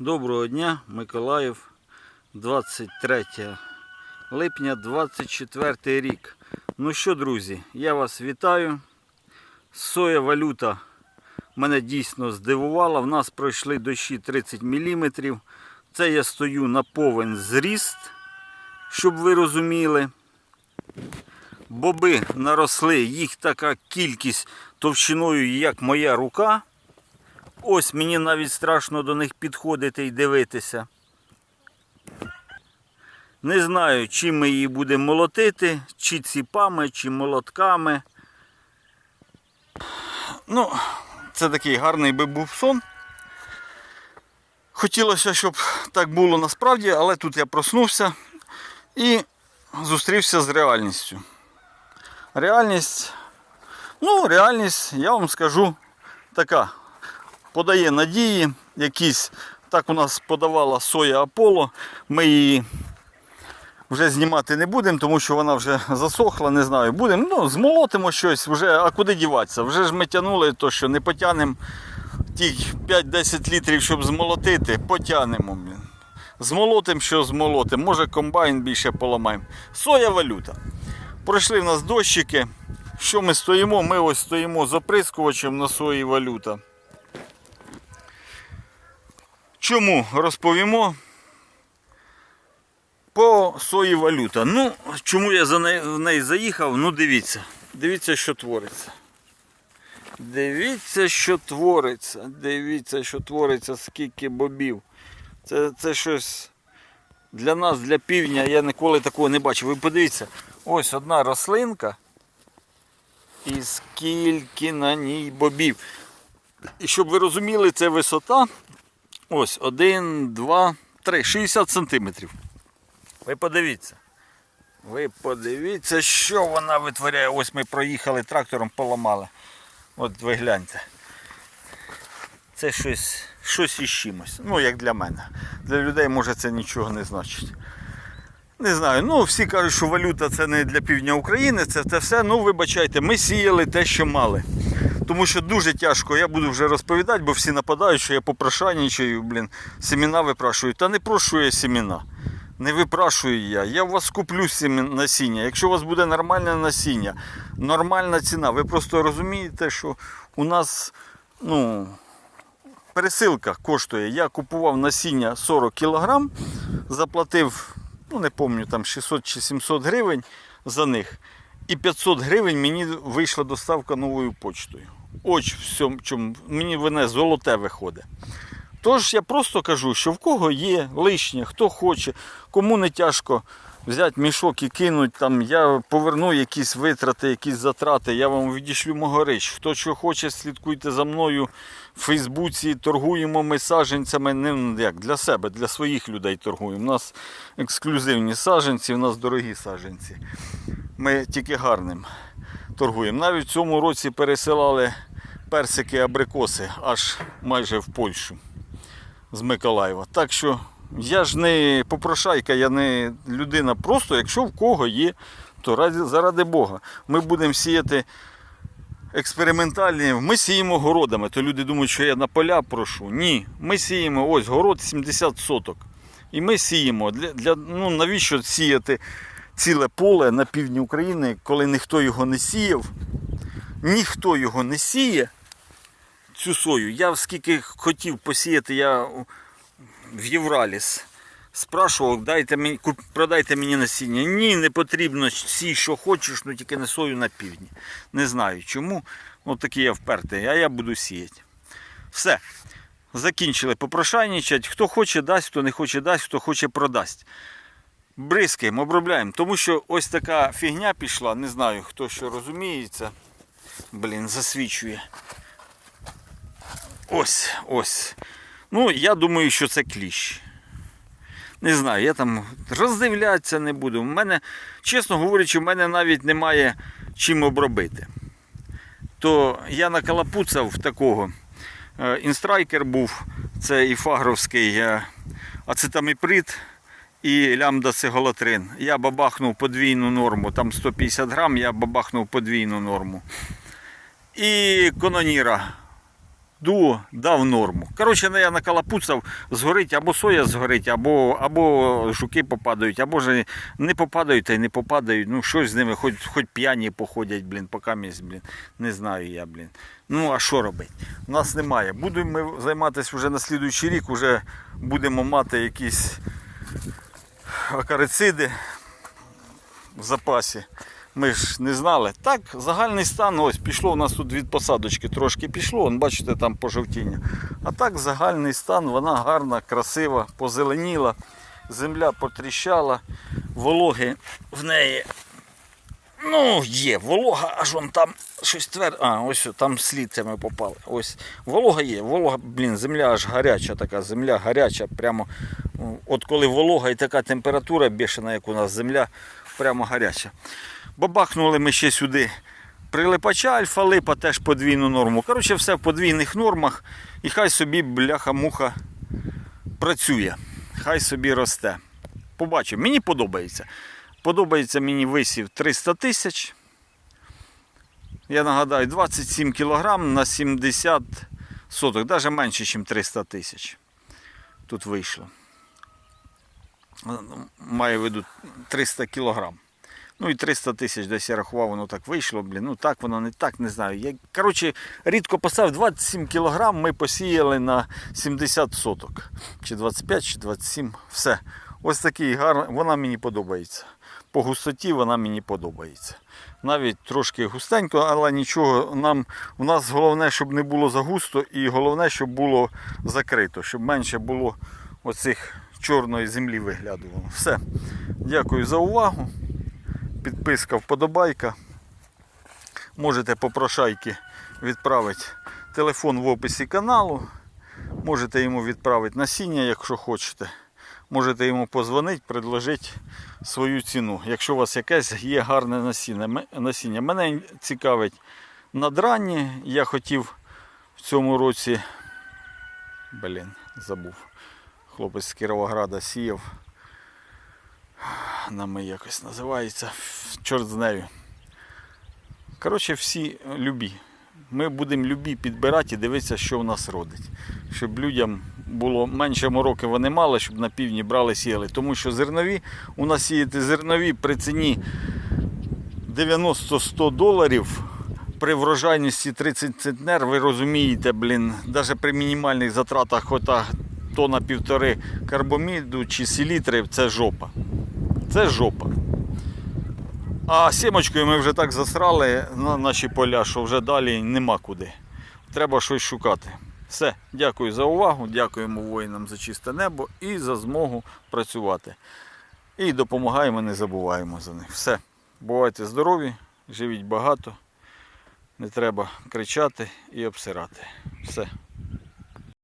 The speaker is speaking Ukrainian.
Доброго дня, Миколаїв, 23 липня 24 рік. Ну що, друзі, я вас вітаю. Соя валюта мене дійсно здивувала. В нас пройшли дощі 30 мм. Це я стою на повен зріст, щоб ви розуміли. Боби наросли, їх така кількість товщиною, як моя рука. Ось мені навіть страшно до них підходити і дивитися. Не знаю, чим ми її будемо молотити, чи ціпами, чи молотками. Ну, це такий гарний би був сон. Хотілося, щоб так було насправді, але тут я проснувся і зустрівся з реальністю. Реальність, ну, реальність, я вам скажу, така подає надії, якісь, так у нас подавала соя Аполло. Ми її вже знімати не будемо, тому що вона вже засохла, не знаю. Будемо, ну, змолотимо щось, вже, а куди діватися? Вже ж ми тягнули, то що не потягнемо ті 5-10 літрів, щоб змолотити, потягнемо. Змолотимо, що змолотимо. Може комбайн більше поламаємо. Соя валюта. Пройшли в нас дощики. Що ми стоїмо? Ми ось стоїмо з оприскувачем на сої валюта. Чому розповімо? По сої валюта. Ну, чому я за неї, в неї заїхав? Ну, дивіться. Дивіться, що твориться. Дивіться, що твориться. Дивіться, що твориться, скільки бобів. Це, це щось для нас, для півдня, я ніколи такого не бачив. Ви подивіться, ось одна рослинка. І скільки на ній бобів. І щоб ви розуміли, це висота. Ось, один, два, три, 60 сантиметрів. Ви подивіться. Ви подивіться, що вона витворяє. Ось ми проїхали трактором, поламали. От ви гляньте. Це щось, щось із чимось. Ну, як для мене. Для людей може це нічого не значить. Не знаю, ну всі кажуть, що валюта це не для півдня України, це те все. Ну, вибачайте, ми сіяли те, що мали. Тому що дуже тяжко, я буду вже розповідати, бо всі нападають, що я попрошайничаю, блін, семіна випрашую. Та не прошу я семіна. Не випрашую я. Я у вас куплю насіння. Якщо у вас буде нормальне насіння, нормальна ціна. Ви просто розумієте, що у нас ну, пересилка коштує. Я купував насіння 40 кг, заплатив, ну не пам'ятаю, там 600 чи 700 гривень за них. І 500 гривень мені вийшла доставка новою почтою. Ось в чому мені мене золоте виходить. Тож я просто кажу, що в кого є лишнє, хто хоче, кому не тяжко взяти мішок і кинуть, там, я поверну якісь витрати, якісь затрати, я вам відішлю мого рич. Хто що хоче, слідкуйте за мною в Фейсбуці, торгуємо ми саджанцями, не ну, як для себе, для своїх людей торгуємо. У нас ексклюзивні саджанці, у нас дорогі саджанці. Ми тільки гарним торгуємо. Навіть в цьому році пересилали персики, абрикоси аж майже в Польщу з Миколаєва. Так що я ж не попрошайка, я не людина. Просто якщо в кого є, то ради, заради Бога. Ми будемо сіяти експериментальні. Ми сіємо городами. То люди думають, що я на поля прошу. Ні, ми сіємо ось город 70 соток. І ми сіємо. Для, для, ну, навіщо сіяти ціле поле на півдні України, коли ніхто його не сіяв? Ніхто його не сіє цю сою. Я скільки хотів посіяти, я в Євраліс спрашував, дайте мені, продайте мені насіння. Ні, не потрібно сій, що хочеш, ну тільки не сою на півдні. Не знаю чому. От такий я впертий, а я буду сіяти. Все. Закінчили попрошайничать. Хто хоче, дасть, хто не хоче, дасть, хто хоче, продасть. Бризкаємо, обробляємо. Тому що ось така фігня пішла, не знаю, хто що розуміється. Блін, засвічує. Ось, ось. Ну, я думаю, що це кліщ. Не знаю, я там роздивлятися не буду. У мене, чесно говорячи, в мене навіть немає чим обробити. То я накалапуцав такого. Е, Інстрайкер був, це і фагровський е, ацетаміприд і лямда цеголатрин. Я бабахнув подвійну норму, там 150 грам, я бабахнув подвійну норму. І кононіра до, дав норму. Коротше, ну, я накалапуцав, згорить або соя згорить, або, або жуки попадають, або ж не попадають та й не попадають. Ну, щось з ними, хоч, хоч п'яні походять, блін, поки місць, блін. Не знаю я, блін. Ну, а що робити? У нас немає. Будемо ми займатися вже на слідуючий рік, вже будемо мати якісь акарициди в запасі. Ми ж не знали. Так, загальний стан, ось пішло у нас тут від посадочки трошки пішло, вон, бачите, там пожовтіння. А так загальний стан, вона гарна, красива, позеленіла, земля потріщала, вологи в неї. Ну, є, волога, аж вон там щось тверде. А, ось там слід ми попали. Ось волога є, волога, блін, земля аж гаряча така, земля гаряча, прямо. От коли волога і така температура бешена, як у нас земля, прямо гаряча. Бабахнули ми ще сюди прилипача, альфа-липа, теж подвійну норму. Коротше, все в подвійних нормах. І хай собі бляха-муха працює, хай собі росте. Побачимо, мені подобається. Подобається мені висів 300 тисяч. Я нагадаю, 27 кг на 70 соток, навіть менше, ніж 300 тисяч. Тут вийшло. Маю в виду 300 кг. Ну і 300 тисяч десь я рахував, воно так вийшло, блін. Ну так воно не так, не знаю. Я, коротше, рідко поставив 27 кг ми посіяли на 70 соток. Чи 25, чи 27. Все. Ось такий гарний, вона мені подобається. По густоті вона мені подобається. Навіть трошки густенько, але нічого. Нам, у нас головне, щоб не було загусто, і головне, щоб було закрито, щоб менше було оцих чорної землі виглядувало. Все. Дякую за увагу. Підписка, вподобайка. Можете по прошайки відправити телефон в описі каналу. Можете йому відправити насіння, якщо хочете. Можете йому позвонити, предложити свою ціну. Якщо у вас якесь є гарне насіння. Мене цікавить надранні. Я хотів в цьому році. Блін, забув. Хлопець з Кіровограда сіяв. Нами якось називається. Чорт з нею. Коротше, всі любі. Ми будемо любі підбирати і дивитися, що в нас родить. Щоб людям було менше мороки вони мали, щоб на півдні брали сіяли. Тому що зернові, у нас сіяти зернові при ціні 90-100 доларів. При врожайності 30 центнер, ви розумієте, блін, навіть при мінімальних затратах ота тона півтори карбоміду чи селітри це жопа. Це жопа. А сімочкою ми вже так засрали на наші поля, що вже далі нема куди. Треба щось шукати. Все, дякую за увагу, дякуємо воїнам за чисте небо і за змогу працювати. І допомагаємо, не забуваємо за них. Все. Бувайте здорові, живіть багато, не треба кричати і обсирати. Все.